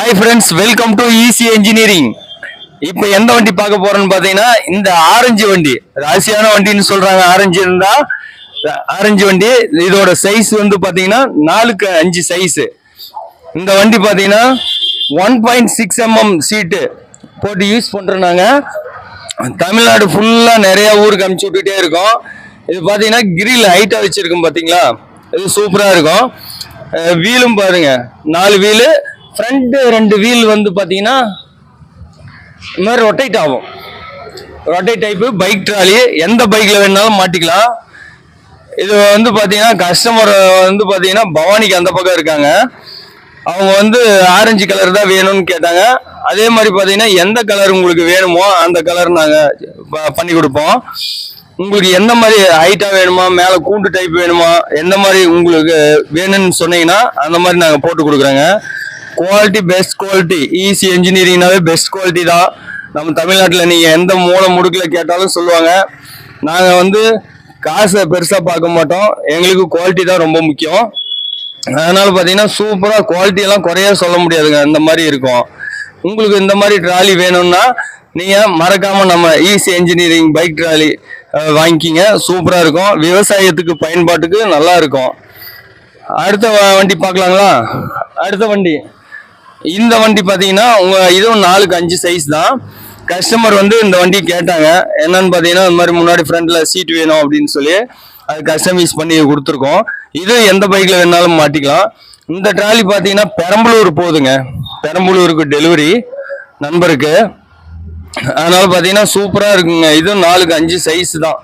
Hi friends welcome to easy engineering இப்போ எந்த வண்டி பார்க்க போறோம்னு பார்த்தீங்கன்னா இந்த ஆரஞ்சு வண்டி. ராசியான வண்டின்னு சொல்றாங்க. ஆரஞ்சு இருந்தா ஆரஞ்சு வண்டி. இதோட சைஸ் வந்து பார்த்தீங்கன்னா நாலுக்கு அஞ்சு சைஸ் இந்த வண்டி பார்த்தீங்கன்னா one point six M M sheet போட்டு யூஸ் பண்ணுறோம் தமிழ்நாடு ஃபுல்லா நிறைய ஊருக்கு அனுப்பிச்சு விட்டுட்டே இருக்கோம். இது பார்த்தீங்கன்னா கிரில் ஹைட்டா வச்சிருக்கோம் பார்த்தீங்களா? இது சூப்பராக இருக்கும். வீலும் பாருங்க. நாலு வீலு ஃப்ரண்ட் ரெண்டு வீல் வந்து பார்த்தீங்கன்னா இந்த மாதிரி ரொட்டேட் ஆகும். ரொட்டேட் டைப்பு பைக் ட்ராலி எந்த பைக்கில் வேணாலும் மாட்டிக்கலாம். இது வந்து பார்த்தீங்கன்னா கஸ்டமர் வந்து பார்த்தீங்கன்னா பவானிக்கு அந்த பக்கம் இருக்காங்க. அவங்க வந்து ஆரஞ்சு கலர் தான் வேணும்னு கேட்டாங்க. அதே மாதிரி பார்த்தீங்கன்னா எந்த கலர் உங்களுக்கு வேணுமோ அந்த கலர் நாங்கள் பண்ணி கொடுப்போம். உங்களுக்கு எந்த மாதிரி ஹைட்டாக வேணுமா மேலே கூண்டு டைப் வேணுமா எந்த மாதிரி உங்களுக்கு வேணும்னு சொன்னீங்கன்னா அந்த மாதிரி நாங்கள் போட்டு கொடுக்குறோங்க. குவாலிட்டி பெஸ்ட் குவாலிட்டி ஈஸி என்ஜினியரிங்னாவே பெஸ்ட் குவாலிட்டி தான். நம்ம தமிழ்நாட்டில் நீங்கள் எந்த மூளை முடுக்கில் கேட்டாலும் சொல்லுவாங்க. நாங்கள் வந்து காசை பெருசாக பார்க்க மாட்டோம். எங்களுக்கு குவாலிட்டி தான் ரொம்ப முக்கியம். அதனால பார்த்தீங்கன்னா சூப்பராக குவாலிட்டியெல்லாம் குறைய சொல்ல முடியாதுங்க. இந்த மாதிரி இருக்கும். உங்களுக்கு இந்த மாதிரி ட்ராலி வேணும்னா நீங்கள் மறக்காமல் நம்ம ஈஸி இன்ஜினியரிங் பைக் ட்ராலி வாங்கிக்கிங்க. சூப்பராக இருக்கும். விவசாயத்துக்கு பயன்பாட்டுக்கு நல்லா இருக்கும். அடுத்த வ- வண்டி பார்க்கலாங்களா? அடுத்த வண்டி. இந்த வண்டி பார்த்தீங்கன்னா உங்க இதுவும் நாலுக்கு அஞ்சு சைஸ் தான். கஸ்டமர் வந்து இந்த வண்டி கேட்டாங்க. என்னன்னு பார்த்தீங்கன்னா இந்த மாதிரி முன்னாடி ஃப்ரண்ட்ல சீட் வேணும் அப்படின்னு சொல்லி அது கஸ்டமைஸ் பண்ணி கொடுத்துருக்கோம். இது எந்த பைக்ல வேணாலும் மாட்டிக்கலாம். இந்த ட்ராலி பார்த்தீங்கன்னா பெரம்பலூர் போகுதுங்க பெரம்பலூருக்கு டெலிவரி நண்பருக்கு. அதனால பார்த்தீங்கன்னா சூப்பராக இருக்குங்க. இதுவும் நாலுக்கு அஞ்சு சைஸ் தான்.